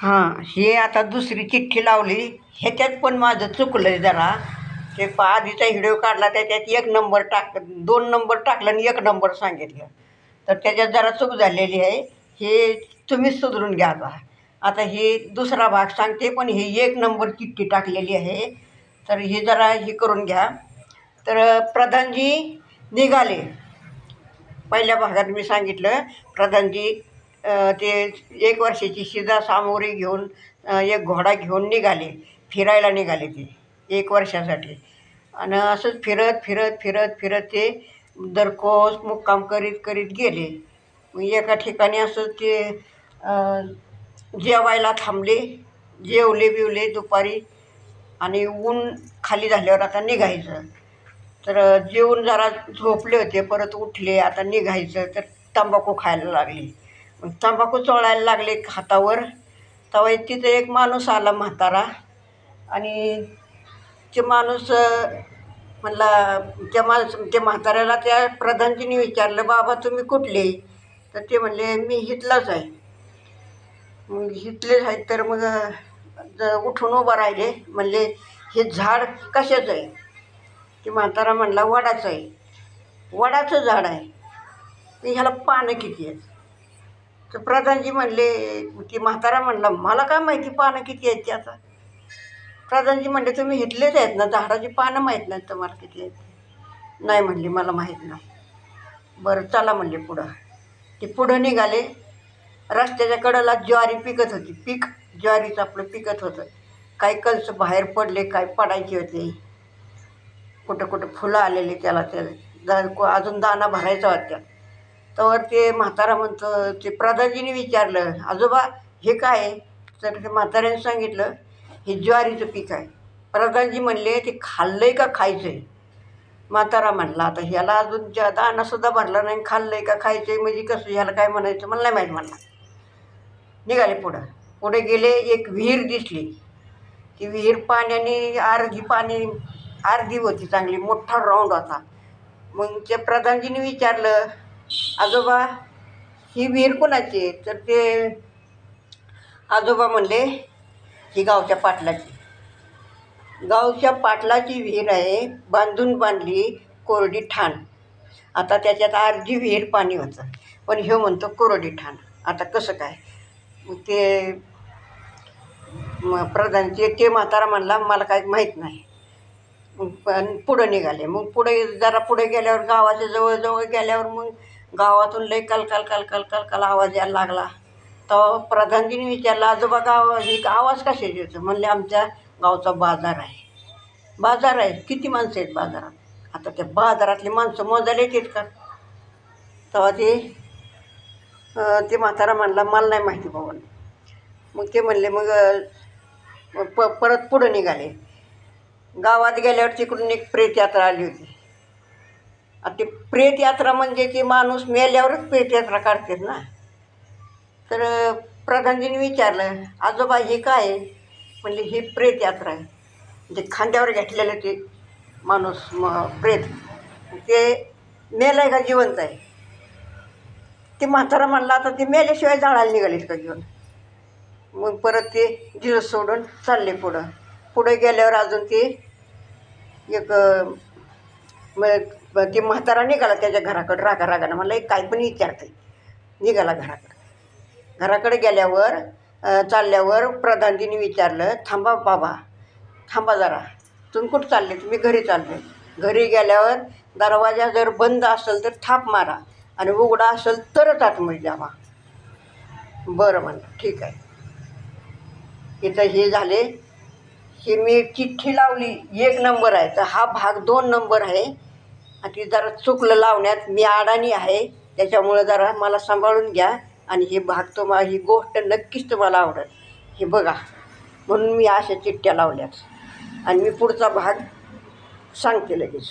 हां हे आता दुसरी चिठ्ठी लावली. ह्याच्यात पण माझं चुकलं आहे जरा. ते पा आधीचा व्हिडिओ काढला त्याच्यात एक नंबर टाक दोन नंबर टाकलं आणि एक नंबर सांगितलं. तर त्याच्यात जरा चूक झालेली आहे. हे तुम्हीच सुधरून घ्या आता आता हे दुसरा भाग सांगते पण हे एक नंबर चिठ्ठी टाकलेली आहे. तर हे जरा हे करून घ्या. तर प्रधानजी निघाले. पहिल्या भागात मी सांगितलं प्रधानजी ते एक वर्षाची शिदा सामोरी घेऊन एक घोडा घेऊन निघाले. फिरायला निघाले ते एक वर्षासाठी. आणि असंच फिरत फिरत फिरत फिरत ते दरकोस मुक्काम करीत करीत गेले. मग एका ठिकाणी असं ते जेवायला थांबले. जेवले बिवले दुपारी आणि ऊन खाली झाल्यावर आता निघायचं. तर जेवून जरा झोपले होते परत उठले आता निघायचं. तर तंबाखू खायला लागले. तंबाखू चोळायला लागले हातावर. तेव्हा तिथं एक माणूस आला म्हातारा. आणि ते माणूस म्हणला त्या माणूस त्या म्हाताऱ्याला त्या प्रधानजीने विचारलं बाबा तुम्ही कुठले? तर ते म्हणले मी हितलाच आहे. मग हितलेच आहेत तर मग उठून उभं राहिले. म्हणले हे झाड कशाचं आहे? ते म्हातारा म्हणला वडाचं आहे. वडाचं झाड आहे? ह्याला पानं किती आहेत? तर प्रधानजी म्हणले ती म्हातारा म्हणला मला काय माहिती पानं किती आहेत ते आता? प्रधानजी म्हणले तुम्ही हिटलेच आहेत ना झाडाची पानं माहीत नाहीत तुम्हाला किती आहेत नाही म्हणली मला माहीत नाही. बरं चला म्हणले पुढं. ते पुढं निघाले. रस्त्याच्या कडेला ज्वारी पिकत होती. पीक ज्वारीचं आपलं पिकत होतं. काही कलस बाहेर पडले काय पडायचे होते. कुठं कुठं फुलं आलेली त्याला ते को- अजून दाना भरायचा होत्या तर ते म्हातारा म्हणतं ते प्रधानजीने विचारलं आजोबा हे काय आहे? तर ते म्हाताऱ्याने सांगितलं हे ज्वारीचं पीक आहे. प्रधानजी म्हणले ते खाल्लं आहे का खायचं आहे म्हातारा म्हणला आता ह्याला अजून ज्या दानासुद्धा भरलं नाही खाल्लं आहे का खायचं आहे म्हणजे कसं ह्याला काय म्हणायचं मला नाही माहीत म्हणला. निघाले पुढं. पुढे गेले एक विहीर दिसली. ती विहीर पाण्याने अर्धी पाणी अर्धी होती चांगली मोठा राऊंड होता. मग त्या प्रधानजीने विचारलं आजोबा ही विहीर कोणाची? आहे तर ते आजोबा म्हणले ही गावच्या पाटलाची. गावच्या पाटलाची विहीर आहे बांधून बांधली कोरडी ठाण. आता त्याच्यात अर्धी विहीर पाणी होतं. पण ह्यो म्हणतो कोरडी ठाण. आता कसं काय? ते प्रधानचे ते म्हातारा म्हणला मला काही माहीत नाही. पण पुढं निघाले. मग पुढे जरा पुढे गेल्यावर गावाच्या जवळजवळ गेल्यावर मग गावातून लय कल कल कल कल कल कल आवाज यायला लागला. तर प्रधानजीने विचारला आजोबा गाव ही आवाज कशाची येतो? म्हणले आमच्या गावचा बाजार आहे. बाजार आहे? किती माणसं आहेत बाजारात? आता त्या बाजारातली माणसं मोजायला येतात का? तेव्हा ते ते म्हातारा म्हणला मला नाही माहिती बाबा. मग ते म्हणले मग प परत पुढं निघाले. गावात गेल्यावर तिकडून एक प्रेत यात्रा आली होती. ते प्रेत यात्रा म्हणजे की माणूस मेल्यावरच प्रेत यात्रा काढतात ना. तर अं, प्रधानजीने विचारलं आजोबा हे काय आहे? म्हणजे ही प्रेत यात्रा आहे. म्हणजे खांद्यावर घेतलेलं ते माणूस म प्रेत. ते मेलं आहे का जिवंत आहे? ते म्हातारा म्हणला आता ते मेल्याशिवाय जाळायला निघालेत का घेऊन मग परत ते दिवस सोडून चालले पुढं. पुढे गेल्यावर अजून ते एक मग ते म्हातारा निघाला त्याच्या घराकडं रागा रागानं. मला एक काय पण विचारते. निघाला घराकडं. घराकडे गेल्यावर चालल्यावर प्रधानजीने विचारलं थांबा बाबा थांबा जरा. तुम्ही कुठं चालले? तुम्ही घरी चालले. घरी गेल्यावर दरवाजा जर बंद असेल तर थाप मारा आणि उघडा असेल तरच आतमध्ये जावा. बरं म्हणलं ठीक आहे. इथं हे झाले. की मी चिठ्ठी लावली. एक नंबर आहे. तर हा भाग दोन नंबर आहे. ती जरा चुकलं लावण्यात मी अडाणी आहे. त्याच्यामुळं जरा मला सांभाळून घ्या आणि हे भाग तुम्हाला ही गोष्ट नक्कीच तुम्हाला आवडेल. हे बघा म्हणून मी अशा चिठ्ठ्या लावल्यात. आणि मी पुढचा भाग सांगते लगेच.